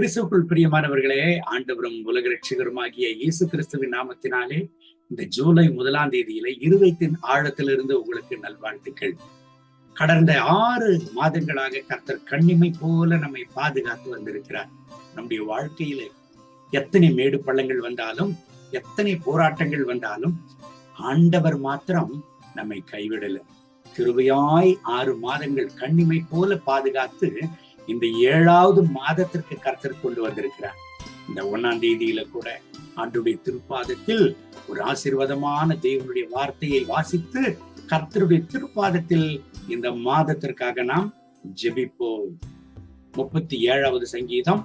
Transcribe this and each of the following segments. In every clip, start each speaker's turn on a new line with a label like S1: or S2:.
S1: கிறிஸ்துக்குள் பிரியமானவர்களே ஆண்டவரும் உலக ரட்சிகருமாகிய இயேசு கிறிஸ்துவின் நாமத்தினாலே இந்த ஜூலை முதலாம் தேதியில இருதயத்தின் ஆழத்திலிருந்து உங்களுக்கு நல்வாழ்த்துக்கள். கடந்த ஆறு மாதங்களாக கர்த்தர் கண்ணிமை போல நம்மை பாதுகாத்து வந்திருக்கிறார். நம்முடைய வாழ்க்கையில எத்தனை மேடு பள்ளங்கள் வந்தாலும் எத்தனை போராட்டங்கள் வந்தாலும் ஆண்டவர் மாத்திரம் நம்மை கைவிடல. கிருபையாய் ஆறு மாதங்கள் கண்ணிமை போல பாதுகாத்து இந்த ஏழாவது மாதத்திற்கு கர்த்தர் கொண்டு வந்திருக்கிறார். இந்த ஒன்னாம் தேதியில கூட ஆண்டுடைய திருப்பாதத்தில் ஒரு ஆசீர்வாதமான தேவனுடைய வார்த்தையை வாசித்து கர்த்தருடைய திருப்பாதத்தில் இந்த மாதத்திற்காக நாம் ஜெபிப்போம். முப்பத்தி ஏழாவது சங்கீதம்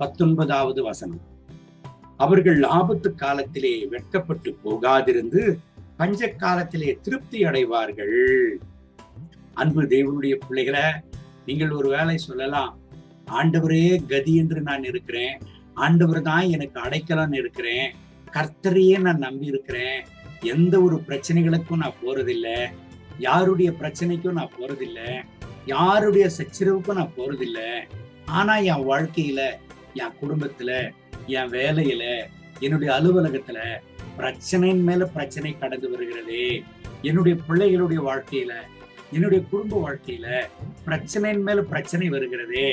S1: பத்தொன்பதாவது வசனம். அவர்கள் ஆபத்து காலத்திலே வெட்கப்பட்டு போகாதிருந்து பஞ்ச காலத்திலே திருப்தி அடைவார்கள். அன்பு தேவனுடைய பிள்ளைகளை நீங்கள் ஒரு வேலை சொல்லலாம். ஆண்டவரே கதி என்று நான் இருக்கிறேன். ஆண்டவர் தான் எனக்கு அடைக்கலான்னு இருக்கிறேன். கர்த்தரையே நான் நம்பி இருக்கிறேன். எந்த ஒரு பிரச்சனைகளுக்கும் நான் போறதில்லை. யாருடைய பிரச்சனைக்கும் நான் போறதில்லை. யாருடைய சச்சரவுக்கும் நான் போறதில்லை. ஆனா என் வாழ்க்கையில என் குடும்பத்துல என் வேலையில என்னுடைய அலுவலகத்துல பிரச்சனையின் மேல பிரச்சனை கடந்து வருகிறதே. என்னுடைய பிள்ளைகளுடைய வாழ்க்கையில என்னுடைய குடும்ப வாழ்க்கையில பிரச்சனையின் மேல பிரச்சனை வருகிறதே.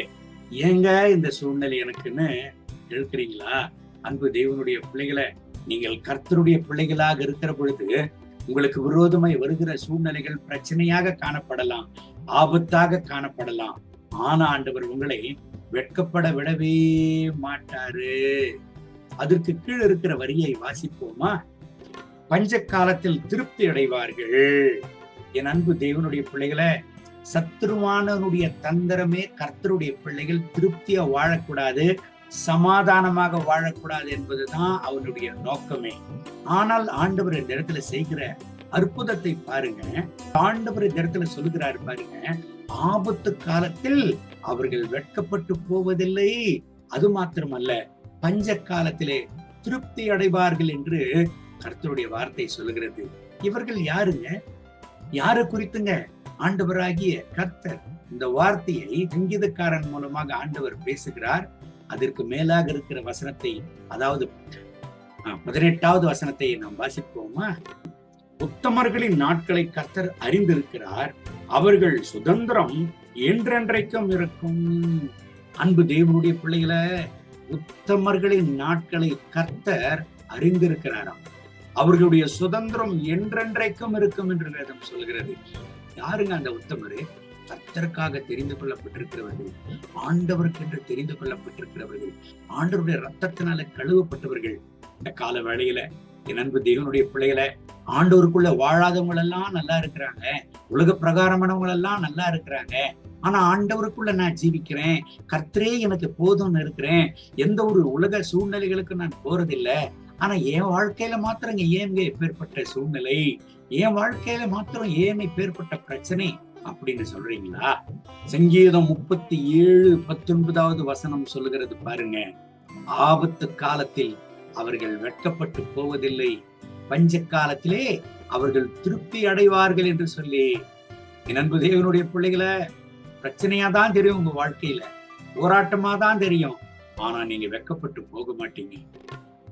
S1: ஏங்க இந்த சூழ்நிலை எனக்குன்னு எழுக்கிறீங்களா அன்பு தெய்வனுடைய பிள்ளைகளை நீங்கள் கர்த்தருடைய பிள்ளைகளாக இருக்கிற பொழுது உங்களுக்கு விரோதமாய் வருகிற சூழ்நிலைகள் பிரச்சனையாக காணப்படலாம் ஆபத்தாக காணப்படலாம். ஆனா ஆண்டவர் உங்களை வெட்கப்பட விடவே மாட்டாரு. அதற்கு கீழ் இருக்கிற வரியை வாசிப்போமா? பஞ்ச காலத்தில் திருப்தி அடைவார்கள். என் அன்பு தேவனுடைய பிள்ளைகளை சத்ருவானனுடைய தந்திரமே கர்த்தருடைய பிள்ளைகள் திருப்தியா வாழக்கூடாது சமாதானமாக வாழக்கூடாது என்பதுதான் அவனுடைய நோக்கமே. ஆனால் ஆண்டவர் இந்த இடத்துல செய்கிற அற்புதத்தை பாருங்க. ஆண்டவர் இந்த இடத்துல சொல்லுகிறார் பாருங்க ஆபத்து காலத்தில் அவர்கள் வெட்கப்பட்டு போவதில்லை. அது மாத்திரமல்ல பஞ்ச காலத்திலே திருப்தி அடைவார்கள் என்று கர்த்தருடைய வார்த்தை சொல்லுகிறது. இவர்கள் யாருங்க? யாரை குறித்துங்க? ஆண்டவராகிய கர்த்தர். இந்த வார்த்தையை சங்கீதக்காரன் மூலமாக ஆண்டவர் பேசுகிறார். அதற்கு மேலாக இருக்கிற வசனத்தை அதாவது பதினெட்டாவது வசனத்தை நாம் வாசிப்போமா? உத்தமர்களின் நாட்களை கர்த்தர் அறிந்திருக்கிறார். அவர்கள் சுதந்திரம் என்றென்றைக்கும் இருக்கும். அன்பு தேவனுடைய பிள்ளைகளை உத்தமர்களின் நாட்களை கர்த்தர் அறிந்திருக்கிறாராம். அவர்களுடைய சுதந்திரம் என்றென்றைக்கும் இருக்கும் என்று வேதம் சொல்கிறது. யாருங்க அந்த உத்தமரு? கர்த்தருக்காக தெரிந்து கொள்ளப்பட்டிருக்கிறவர்கள் ஆண்டவருக்கு என்று தெரிந்து கொள்ளப்பட்டிருக்கிறவர்கள் ஆண்டவருடைய ரத்தத்தினால கழுவப்பட்டவர்கள். இந்த கால வேளையில என் அன்பு தேவனுடைய பிள்ளைகளை ஆண்டவருக்குள்ள வாழாதவங்க எல்லாம் நல்லா இருக்கிறாங்க. உலக பிரகாரமானவங்க எல்லாம் நல்லா இருக்கிறாங்க. ஆனா ஆண்டவருக்குள்ள நான் ஜீவிக்கிறேன். கர்த்தரே எனக்கு போதும்னு இருக்கிறேன். எந்த ஒரு உலக சூழ்நிலைகளுக்கு நான் போறதில்லை. ஆனா என் வாழ்க்கையில மாத்திரம் ஏங்க எப்பேற்பட்ட சூழ்நிலை? என் வாழ்க்கையில மாத்திரம் ஏன் இப்பேற்பட்ட பிரச்சனை? அப்படின்னு சொல்றீங்களா? சங்கீதம் முப்பத்தி ஏழு பத்தொன்பதாவது வசனம் சொல்லுகிறது பாருங்க. ஆபத்து காலத்தில் அவர்கள் வெட்கப்பட்டு போவதில்லை. பஞ்ச காலத்திலே அவர்கள் திருப்தி அடைவார்கள் என்று சொல்லி. என் அன்பு தேவனுடைய பிள்ளைகளை பிரச்சனையா தான் தெரியும் உங்க வாழ்க்கையில. போராட்டமா தான் தெரியும். ஆனா நீங்க வெக்கப்பட்டு போக மாட்டீங்க.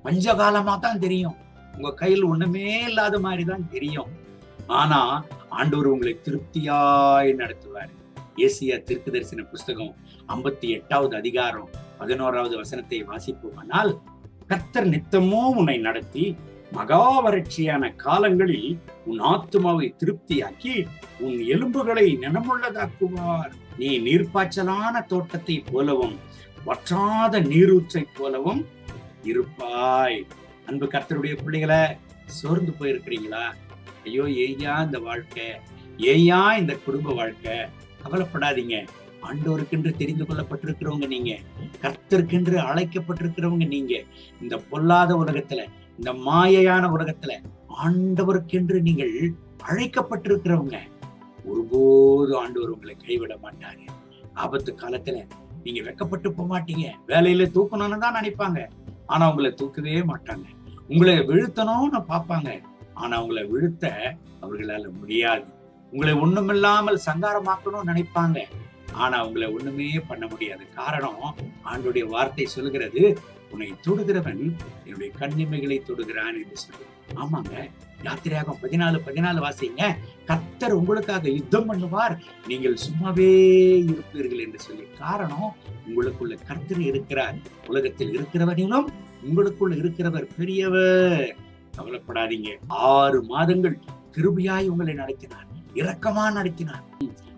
S1: பஞ்சகாலமா தான் தெரியும். உங்க கையில் ஒண்ணுமே இல்லாத மாதிரி தான் தெரியும். ஆனா ஆண்டவர் உங்களை திருப்தியாய் நடத்துவார். ஏசியா திருக்கு தரிசன புஸ்தகம் ஐம்பத்தி எட்டாவது அதிகாரம் பதினோராவது வசனத்தை வாசிப்போமானால் கர்த்தர் நித்தமோ உன்னை நடத்தி மகா வறட்சியான காலங்களில் உன் ஆத்மாவை திருப்தியாக்கி உன் எலும்புகளை நினமுள்ளதாக்குவார். நீ நீர்ப்பாய்ச்சலான தோட்டத்தை போலவும் வற்றாத நீரூற்றை போலவும் இருப்பாய். அன்பு கர்த்தருடைய பிள்ளைகளை சோர்ந்து போயிருக்கிறீங்களா? ஐயோ ஏயா இந்த வாழ்க்கை. ஏயா இந்த குடும்ப வாழ்க்கை. கவலைப்படாதீங்க. ஆண்டோருக்கென்று தெரிந்து கொள்ளப்பட்டிருக்கிறவங்க நீங்க. கர்த்தருக்கென்று அழைக்கப்பட்டிருக்கிறவங்க நீங்க. இந்த பொல்லாத உலகத்துல இந்த மாயையான உலகத்துல ஆண்டவருக்கென்று நீங்கள் அழைக்கப்பட்டிருக்கிறவங்க ஒருபோது ஆண்டவர் உங்களை கைவிட மாட்டாரு. ஆபத்து காலத்துல நீங்க வெக்கப்பட்டு போக மாட்டீங்க வேலையில தூக்கணும்னு தான் நினைப்பாங்க. ஆனா உங்களை தூக்கவே மாட்டாங்க. உங்களை வீழ்த்தணும்னு பார்ப்பாங்க. ஆனா உங்களை வீழ்த்த அவர்களால முடியாது. உங்களை ஒண்ணுமில்லாமல் சங்காரமாக்கணும்னு நினைப்பாங்க. ஆனா உங்களை ஒண்ணுமே பண்ண முடியாது. காரணம் ஆண்டுடைய வார்த்தை சொல்லுகிறது உன்னை தொடுகிறவன் என்னுடைய கண்ணிமைகளை தொடுகிறான் என்று சொல்லி ஆமாங்க. யாத்திரையாகும் பதினாலு பதினாலு வாசிங்க. கத்தர் உங்களுக்காக யுத்தம் பண்ணுவார். நீங்கள் சும்மாவே இருப்பீர்கள் என்று சொல்லி. காரணம் உங்களுக்குள்ள கர்த்தர் இருக்கிறார். உலகத்தில் இருக்கிறவனிலும் உங்களுக்குள்ள இருக்கிறவர் பெரியவர். கவலைப்படாதீங்க. ஆறு மாதங்கள் கிருபியாய் உங்களை நடத்தினார். இரக்கமா நடத்தினார்.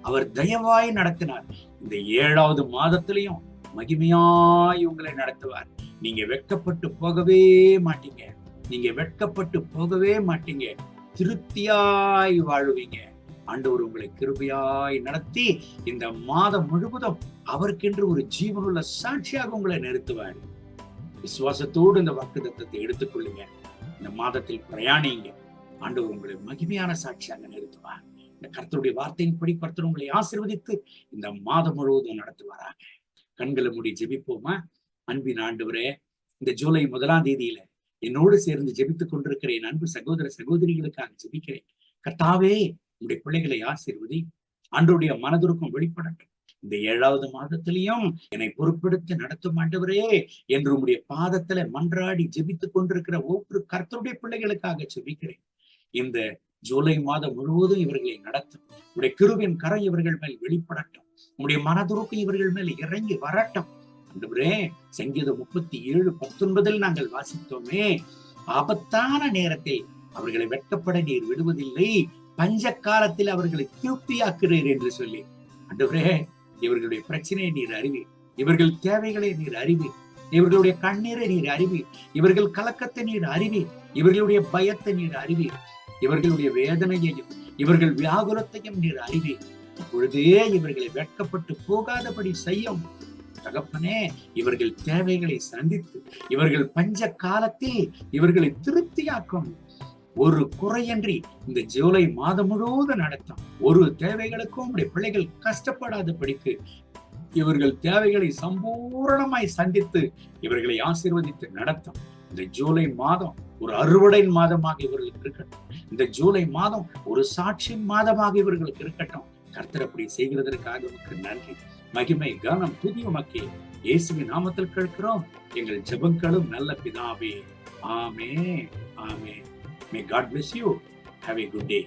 S1: அவர் தயவாய் நடத்தினார். இந்த ஏழாவது மாதத்திலையும் மகிமையாய் உங்களை நடத்துவார். நீங்க வெட்கப்பட்டு போகவே மாட்டீங்க. நீங்க வெட்கப்பட்டு போகவே மாட்டீங்க. திருப்தியாய் வாழுவீங்க. ஆண்டவர் உங்களை கிருபையாய் நடத்தி இந்த மாதம் முழுவதும் அவருக்கென்று ஒரு ஜீவனுள்ள சாட்சியாக உங்களை நிறுத்துவார். விசுவாசத்தோடு இந்த வாக்கு தத்தத்தை எடுத்துக்கொள்ளுங்க இந்த மாதத்தில் பிரயாணிங்க. ஆண்டவர் உங்களை மகிமையான சாட்சியாக நிறுத்துவார். இந்த கர்த்தருடைய வார்த்தையின்படி கர்த்தர் உங்களை ஆசிர்வதித்து இந்த மாதம் முழுவதும் நடத்துவாராங்க கண்களை மூடி ஜெபிப்போமா? அன்பின் ஆண்டவரே இந்த ஜூலை முதலாம் தேதியில என்னோடு சேர்ந்து ஜெபித்துக் கொண்டிருக்கிற என் அன்பு சகோதர சகோதரிகளுக்காக ஜெபிக்கிறேன். கர்த்தாவே உடைய பிள்ளைகளை ஆசீர்வதி. ஆண்டோடைய மனதிற்கும் வெளிப்படட்டும். இந்த ஏழாவது மாதத்திலையும் என்னை பொறுப்பெடுத்து நடத்தும் ஆண்டவரே என்று உங்களுடைய பாதத்துல மன்றாடி ஜெபித்துக் கொண்டிருக்கிற ஒவ்வொரு கர்த்தருடைய பிள்ளைகளுக்காக ஜெபிக்கிறேன். இந்த ஜூலை மாதம் முழுவதும் இவர்களை நடத்தும். உடைய கிருவின் கரை இவர்கள் மேல் வெளிப்படட்டும். உங்களுடைய மனதுருக்கம் இவர்கள் மேல் இறங்கி வரட்டும். ஆண்டவரே சங்கீதம் முப்பத்தி ஏழு பத்தொன்பதில் நாங்கள் வாசித்தோமே. ஆபத்தான நேரத்தில் அவர்களை வெட்டப்பட நீர் விடுவதில்லை. பஞ்ச காலத்தில் அவர்களை திருப்தியாக்குறீர் என்று சொல்லி. ஆண்டவரே இவர்களுடைய பிரச்சனையை நீர் அறிவி இவர்கள் தேவைகளை நீர் அறிவி இவர்களுடைய கண்ணீரை நீர் அறிவி இவர்கள் கலக்கத்தை நீர் அறிவி இவர்களுடைய பயத்தை நீர் அறிவி இவர்களுடைய வேதனையையும் இவர்கள் வியாகுலத்தையும் நீர் அறிவி அப்பொழுதே இவர்களை வெட்கப்பட்டு போகாதபடி செய்யும் தகப்பனே இவர்கள் தேவைகளை சந்தித்து இவர்கள் பஞ்ச காலத்தில் இவர்களை திருப்தியாக்கும். ஒரு குறையன்றி இந்த ஜூலை மாதம் முழுவதும் நடத்தும். ஒரு தேவைகளுக்கும் உடைய பிள்ளைகள் கஷ்டப்படாத படிக்கு இவர்கள் தேவைகளை சம்பூரணமாய் சந்தித்து இவர்களை ஆசீர்வதித்து நடத்தும். இந்த ஜூலை மாதம் ஒரு அறுவடையின் மாதமாக இவர்களுக்கு இருக்கட்டும். இந்த ஜூலை மாதம் ஒரு சாட்சியின் மாதமாக இவர்களுக்கு இருக்கட்டும். கர்த்தர் அப்படி செய்கிறதற்காக உமக்கு நன்றி. மகிமை கனம் துதி உமக்கே இயேசுவின் நாமத்தில் கேட்கிறோம். எங்கள் ஜெபங்களும் நல்ல பிதாவே. ஆமே ஆமே may God bless you have a good day